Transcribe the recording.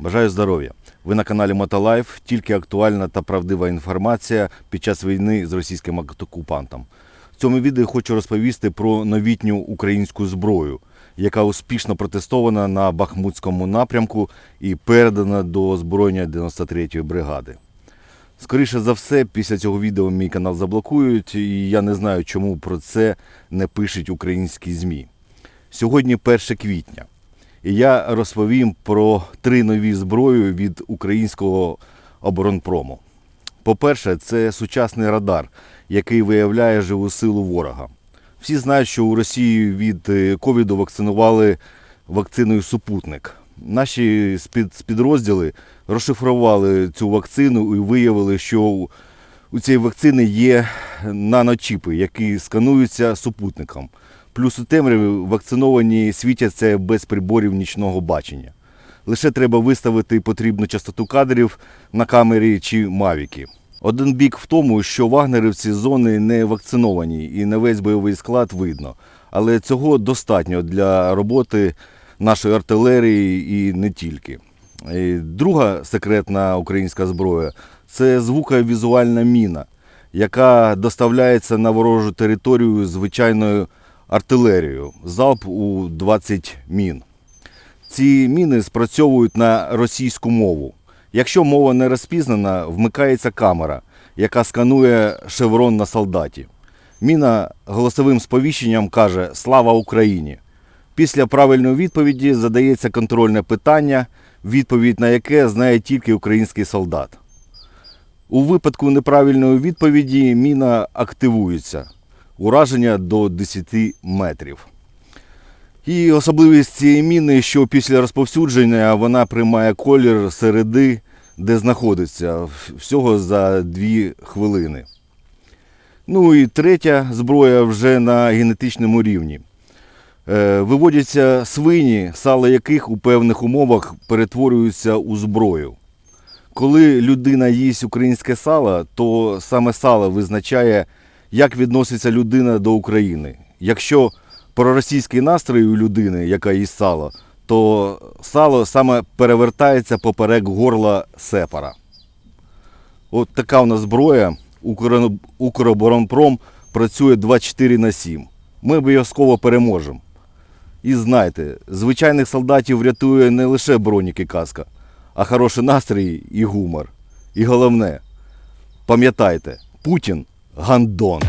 Бажаю здоров'я. Ви на каналі Мотолайф. Тільки актуальна та правдива інформація під час війни з російським окупантом. В цьому відео хочу розповісти про новітню українську зброю, яка успішно протестована на Бахмутському напрямку і передана до озброєння 93-ї бригади. Скоріше за все, після цього відео мій канал заблокують, і я не знаю, чому про це не пишуть українські ЗМІ. Сьогодні 1 квітня. І я розповім про три нові зброї від українського оборонпрому. По-перше, це сучасний радар, який виявляє живу силу ворога. Всі знають, що у Росії від е, ковіду вакцинували вакциною супутник. Наші спід- спідрозділи розшифрували цю вакцину і виявили, що у цієї вакцини є наночіпи, які скануються супутником. Плюс у темряві вакциновані світяться без приборів нічного бачення. Лише треба виставити потрібну частоту кадрів на камері чи мавіки. Один бік в тому, що вагнерівці з зони не вакциновані і не весь бойовий склад видно. Але цього достатньо для роботи нашої артилерії і не тільки. Друга секретна українська зброя це звуковізуальна міна, яка доставляється на ворожу територію звичайною артилерією. Залп у 20 мін. Ці міни спрацьовують на російську мову. Якщо мова не розпізнана, вмикається камера, яка сканує шеврон на солдаті. Міна голосовим сповіщенням каже Слава Україні. Після правильної відповіді задається контрольне питання, відповідь на яке знає тільки український солдат. У випадку неправильної відповіді міна активується. Ураження до 10 метрів. І особливість цієї міни, що після розповсюдження вона приймає колір середи, де знаходиться, всього за 2 хвилини. Ну і третя зброя вже на генетичному рівні. Е, Виводяться свині, сало яких у певних умовах перетворюються у зброю. Коли людина їсть українське сало, то саме сало визначає, як відноситься людина до України. Якщо проросійський настрій у людини, яка їсть сало, то сало саме перевертається поперек горла сепара. От така у нас зброя. Укр- Укроборонпром працює 24 на 7. Ми обов'язково переможемо. І знайте, звичайних солдатів врятує не лише бронік і каска, а хороший настрій і гумор. І головне, пам'ятайте, Путін гандон.